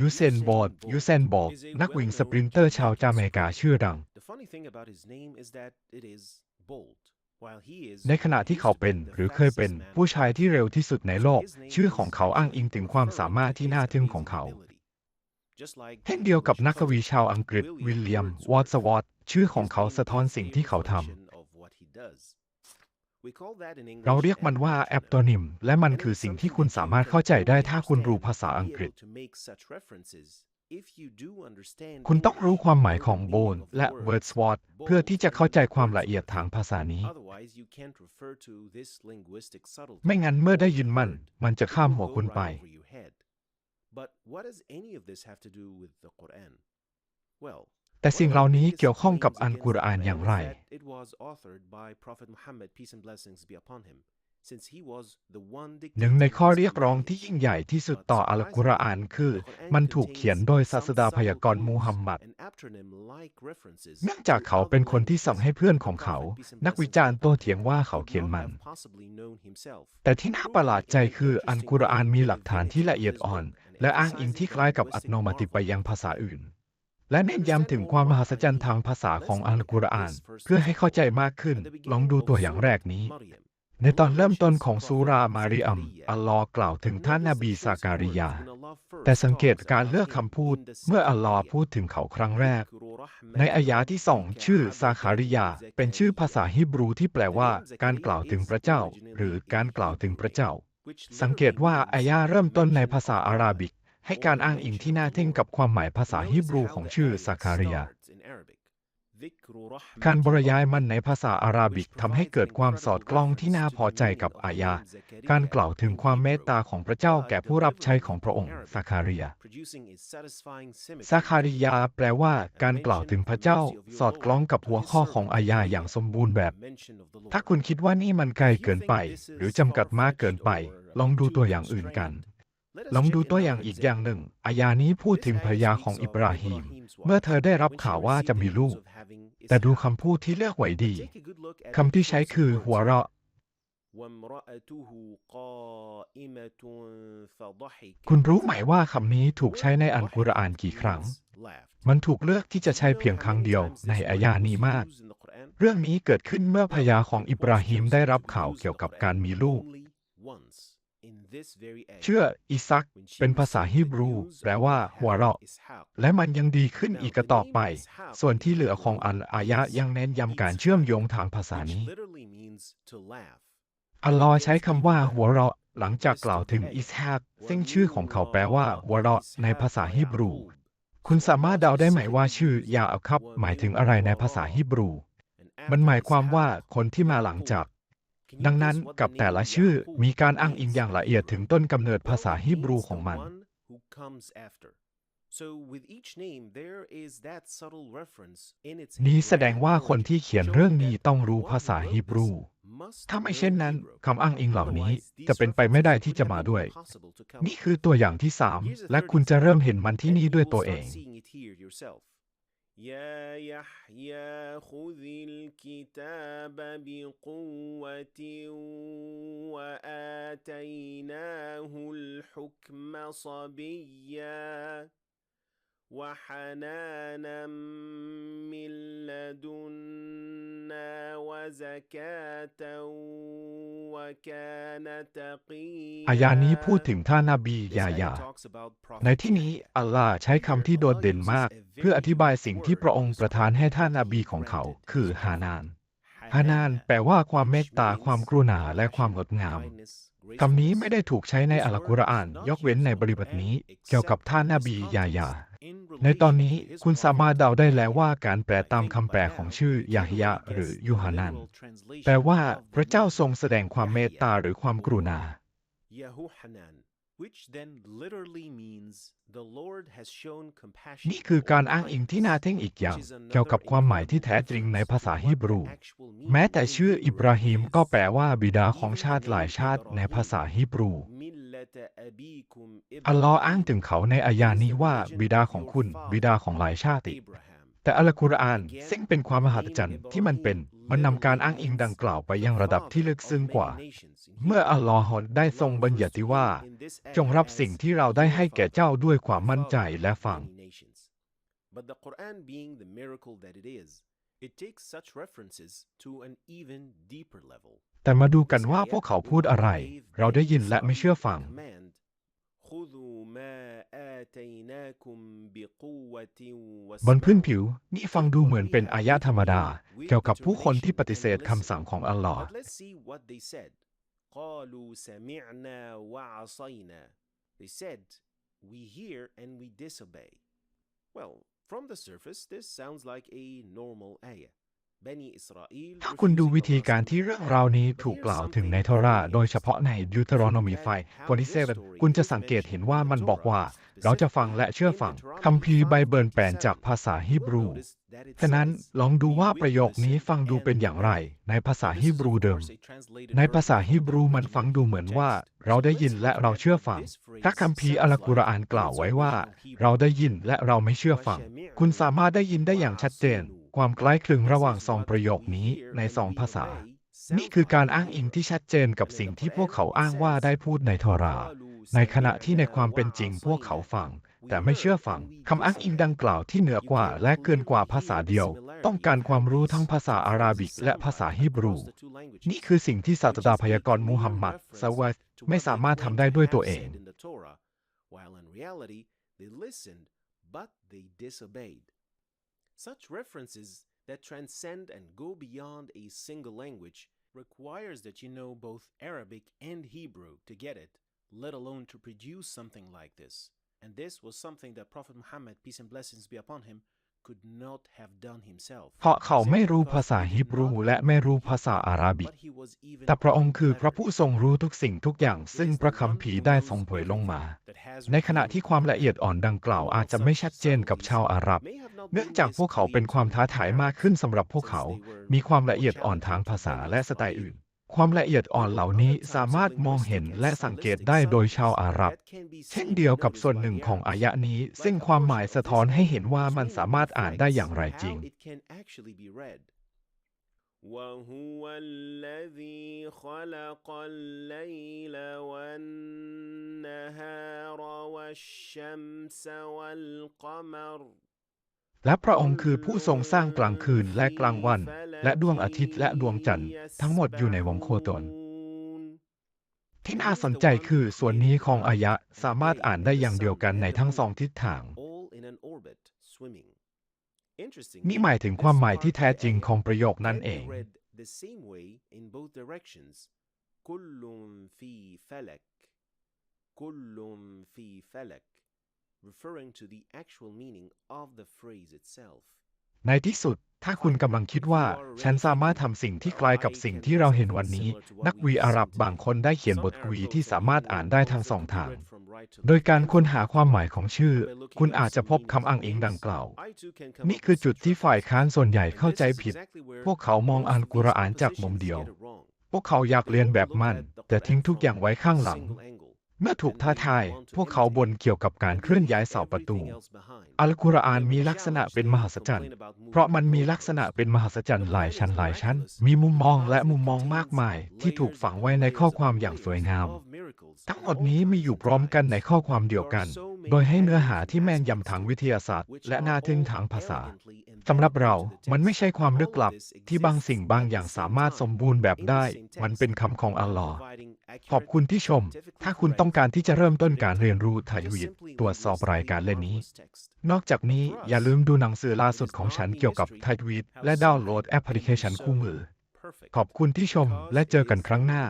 ยูเซนบอลยูเซนบอลนักวิ่งสปรินเตอร์ชาวจาเมกาชื่อดัง The funny thing about his name is that it is Bolt. While he is ในขณะที่เขาเป็นหรือเคยเป็นผู้ชายที่เร็วที่สุดในโลก ชื่อของเขาอ้างอิงถึงความสามารถที่น่าทึ่งของเขาเช่นเดียวกับนักกวีชาวอังกฤษวิลเลียมวอตสวอตชื่อของเขาสะท้อนสิ่งที่เขาทำ เราเรียกมันว่าแอปโตนิม และมันคือสิ่งที่คุณสามารถเข้าใจได้ถ้าคุณรู้ภาษาอังกฤษ คุณต้องรู้ความหมายของโบนและเวิร์ดสวอตเพื่อที่จะเข้าใจความละเอียดทางภาษานี้ ไม่งั้นเมื่อได้ยินมัน มันจะข้ามหัวคุณไป But what does any of this have to do with the Quran? Well, แต่สิ่งเหล่านี้เกี่ยวข้องกับอัลกุรอานอย่างไร It was authored by Prophet Muhammad, peace and blessings be upon him, since he was the one หนึ่ง dictating ในข้อ his เรียกร้อง commandments. ที่ยิ่งใหญ่ที่สุดต่ออัลกุรอานคือ มันถูกเขียนโดยศาสดาพยากรณ์มูฮัมหมัด And acronym-like references เนื่องจากเขาเป็นคนที่สั่งให้เพื่อนของเขา นักวิจารณ์โต้เถียงว่าเขาเขียนมัน could not have possibly known himself. แต่ที่น่าประหลาดใจคืออัลกุรอานมีหลักฐานที่ละเอียดอ่อน และอ้างอิงที่คล้ายกับอัตโนมัติไปยังภาษาอื่น และเน้นย้ำถึงความมหัศจรรย์ทางภาษาของอัลกุรอาน เพื่อให้เข้าใจมากขึ้น ลองดูตัวอย่างแรกนี้ ในตอนเริ่มต้นของซูรามาริอัม อัลลอฮ์กล่าวถึงท่านนบีซาการิยา แต่สังเกตการเลือกคำพูดเมื่ออัลลอฮ์พูดถึงเขาครั้งแรก ในอายะที่สองชื่อซาคาริยา เป็นชื่อภาษาฮิบรูที่แปลว่า การกล่าวถึงพระเจ้า หรือการกล่าวถึงพระเจ้า สังเกตว่าอายะเริ่มต้นในภาษาอาหราบิก ให้การอ้างอิงที่น่าทึ่งกับความหมายภาษาฮิบรูของชื่อซาคาริยาการบรรยายมันในภาษาอาหราบิกทำให้เกิดความสอดคล้องที่น่าพอใจกับอายะการกล่าวถึงความเมตตาของพระเจ้าแก่ผู้รับใช้ของพระองค์ซาคาริยาซาคาริยาแปลว่าการกล่าวถึงพระเจ้าสอดคล้องกับหัวข้อของอายาอย่างสมบูรณ์แบบ ถ้าคุณคิดว่านี่มันไกลเกินไป หรือจำกัดมากเกินไป ลองดูตัวอย่างอื่นกัน ลองดูตัวอย่างอีกอย่างหนึ่ง อายานี้พูดถึงภรรยาของอิบราฮิม เมื่อเธอได้รับข่าวว่าจะมีลูก แต่ดูคำพูดที่เลือกไว้ดี คำที่ใช้คือหัวเราะ คุณรู้ไหมว่าคำนี้ถูกใช้ในอัลกุรอานกี่ครั้ง มันถูกเลือกที่จะใช้เพียงครั้งเดียวในอายานี้มาก เรื่องนี้เกิดขึ้นเมื่อภรรยาของอิบราฮิมได้รับข่าวเกี่ยวกับการมีลูก เชื่ออิซักเป็นภาษาฮิบรู แปลว่า หัวเราะ และมันยังดีขึ้นอีกต่อไป ส่วนที่เหลือของอัลอายะยังเน้นย้ำการเชื่อมโยงทางภาษานี้ อัลลอฮ์ใช้คำว่า หัวเราะ หลังจากกล่าวถึงอิสฮากซึ่งชื่อของเขาแปลว่า หัวเราะ ในภาษาฮิบรู คุณสามารถเดาได้ไหมว่าชื่อยาอัคับ หมายถึงอะไรในภาษาฮิบรู มันหมายความว่าคนที่มาหลังจาก ดังนั้นกับแต่ละชื่อมีการอ้างอิงอย่างละเอียดถึงต้นกำเนิดภาษาฮิบรูของมัน นี้แสดงว่าคนที่เขียนเรื่องนี้ต้องรู้ภาษาฮิบรู ถ้าไม่เช่นนั้นคำอ้างอิงเหล่านี้จะเป็นไปไม่ได้ที่จะมาด้วย นี่คือตัวอย่างที่สามและคุณจะเริ่มเห็นมันที่นี่ด้วยตัวเอง يا يحيى خذ الكتاب بقوة وآتيناه الحكم صبيا وحنانا من لدنا อายานี้พูดถึงท่านนาบียา This ยา ayah talks about Prophet ในที่นี้อัลลาห์ใช้คำที่โดดเด่นมาก เพื่ออธิบายสิ่งที่พระองค์ประทานให้ท่านนาบีของเขา คือฮานานฮานานแปลว่าความเมตตาความกรุณาและความงดงามคำนี้ไม่ได้ถูกใช้ในอัลกุรอาน ยกเว้นในบริบทนี้ เกี่ยวกับท่านนาบียายา ในตอนนี้คุณสามารถเดาได้แล้วว่าการแปลตามคำแปลของชื่อยาฮิยะหรือยูฮานันแปลว่าพระเจ้าทรงแสดงความเมตตาหรือความกรุณา which then literally means the Lord has shown compassion นี่คือการอ้างอิงที่น่าทึ่งอีกอย่าง เกี่ยวกับความหมายที่แท้จริงในภาษาฮิบรู แม้แต่ชื่ออิบราฮิมก็แปลว่าบิดาของชาติหลายชาติในภาษาฮิบรู อัลลอฮ์อ้างถึงเขาในอายานี้ว่าบิดาของคุณ บิดาของหลายชาติ Abraham แต่อัลกุรอานซึ่งเป็นความมหัศจรรย์ที่มันเป็นมันนำการอ้างอิงดังกล่าวไปยังระดับที่ลึกซึ้งกว่า เมื่ออัลลอฮ์ได้ทรงบัญญัติว่า จงรับสิ่งที่เราได้ให้แก่เจ้าด้วยความมั่นใจและฟัง But the Quran being the miracle that it is, it takes such references to an even deeper level. แต่มาดูกันว่าพวกเขาพูดอะไร เราได้ยินและไม่เชื่อฟัง Command, "خذوا ما آتيناكم بقوة บนพื้น واسمعوا." ผิว นี่ฟังดูเหมือนเป็นอายะธรรมดา เกี่ยวกับผู้คนที่ปฏิเสธคำสั่งของอัลลอฮ์ But let's see what they said. قالوا سمعنا وعصينا. They said, we hear and we disobey. Well, from the surface, this sounds like a normal ayah. ถ้าคุณดูวิธีการที่เรื่องราวนี้ถูกกล่าวถึงในโทราโดยเฉพาะในดิวเทรโนมีไฟบทที่7คุณจะสังเกตเห็นว่ามันบอกว่า เราจะฟังและเชื่อฟังคัมภีไบเบิลแปลจากภาษาฮีบรู ฉะนั้นลองดูว่าประโยคนี้ฟังดูเป็นอย่างไร ในภาษาฮีบรูเดิม ในภาษาฮีบรูมันฟังดูเหมือนว่า เราได้ยินและเราเชื่อฟังพระคัมภีอัลกุรอานกล่าวไว้ว่า เราได้ยินและเราไม่เชื่อฟัง คุณสามารถได้ยินได้อย่างชัดเจน ความคล้ายคลึงระหว่างสองประโยคนี้ในสองภาษา นี่คือการอ้างอิงที่ชัดเจนกับสิ่งที่พวกเขาอ้างว่าได้พูดในโทรา ในขณะที่ในความเป็นจริงพวกเขาฟัง แต่ไม่เชื่อฟังคำอ้างอิงดังกล่าวที่เหนือกว่าและเกินกว่าภาษาเดียว ต้องการความรู้ทั้งภาษาอาหราบิกและภาษาฮีบรู นี่คือสิ่งที่ศาสดาพยากรณ์มูฮัมหมัดซะวัตไม่สามารถทำได้ด้วยตัวเอง While in reality, they listened, but they disobeyed. Such references that transcend and go beyond a single language requires that you know both Arabic and Hebrew to get it, let alone to produce something like this. And this was something that Prophet Muhammad, peace and blessings be upon him, could not have done himself. เพราะเขาไม่รู้ภาษา Simply ฮี because บรู he did และ not ไม่รู้ know ภาษาอาหราบิก but he was even แต่พระองค์คือพระ unlettered. ผู้ทรงรู้ทุกสิ่งทุกอย่าง ซึ่งพระคัมภีร์ได้ทรงเผยลงมา ในขณะที่ความละเอียดอ่อนดังกล่าวอาจจะไม่ชัดเจนกับชาวอาหรับ เนื่องจากพวกเขาเป็นความท้าทายมากขึ้นสำหรับพวกเขา มีความละเอียดอ่อนทางภาษาและสไตล์อื่น ความละเอียดอ่อนเหล่านี้สามารถมองเห็นและสังเกตได้โดยชาวอาหรับ เช่นเดียวกับส่วนหนึ่งของอายะนี้ ซึ่งความหมายสะท้อนให้เห็นว่ามันสามารถอ่านได้อย่างไรจริง وهو الذي خلق الليل والنهار والشمس والقمر และพระองค์คือผู้ทรงสร้างกลางคืนและกลางวัน และดวงอาทิตย์และดวงจันทร์ทั้งหมดอยู่ในวงโคจร ที่น่าสนใจคือส่วนนี้ของอายะสามารถอ่านได้อย่างเดียวกันในทั้งสองทิศทาง นี่หมายถึงความหมายที่แท้จริงของประโยคนั้นเอง The same way in both directions. كل في فلك. كل في فلك. Referring to the actual meaning of the phrase itself. ในที่สุด ถ้าคุณกำลังคิดว่า ฉันสามารถทำสิ่งที่คล้ายกับสิ่งที่เราเห็นวันนี้ นักวีอาหรับบางคนได้เขียนบทกวีที่สามารถอ่านได้ทั้งสองทาง โดยการค้นหาความหมายของชื่อ คุณอาจจะพบคำอ้างอิงดังกล่าว นี่คือจุดที่ฝ่ายค้านส่วนใหญ่เข้าใจผิด พวกเขามองอัลกุรอานจากมุมเดียว พวกเขาอยากเรียนแบบมัน แต่ทิ้งทุกอย่างไว้ข้างหลัง เมื่อถูกท้าทาย พวกเขาบ่นเกี่ยวกับการเคลื่อนย้ายเสาประตู อัลกุรอานมีลักษณะเป็นมหัศจรรย์ เพราะมันมีลักษณะเป็นมหัศจรรย์หลายชั้นหลายชั้น มีมุมมองและมุมมองมากมาย ที่ถูกฝังไว้ในข้อความอย่างสวยงาม ทั้งหมดนี้มีอยู่พร้อมกันในข้อความเดียวกัน โดยให้เนื้อหาที่แม่นยำทางวิทยาศาสตร์ และน่าทึ่งทางภาษา สำหรับเรามันไม่ใช่ความลึกลับ ที่บางสิ่งบางอย่างสามารถสมบูรณ์แบบได้ มันเป็นคำของอัลลอฮ์ขอบคุณที่ชม ถ้าคุณต้องการที่จะเริ่มต้นการเรียนรู้ไทยวีดตรวจสอบรายการเล่นนี้ นอกจากนี้อย่าลืมดูหนังสือล่าสุดของฉันเกี่ยวกับไทยวีดและดาวน์โหลดแอปพลิเคชันคู่มือ ขอบคุณที่ชมและเจอกันครั้งหน้า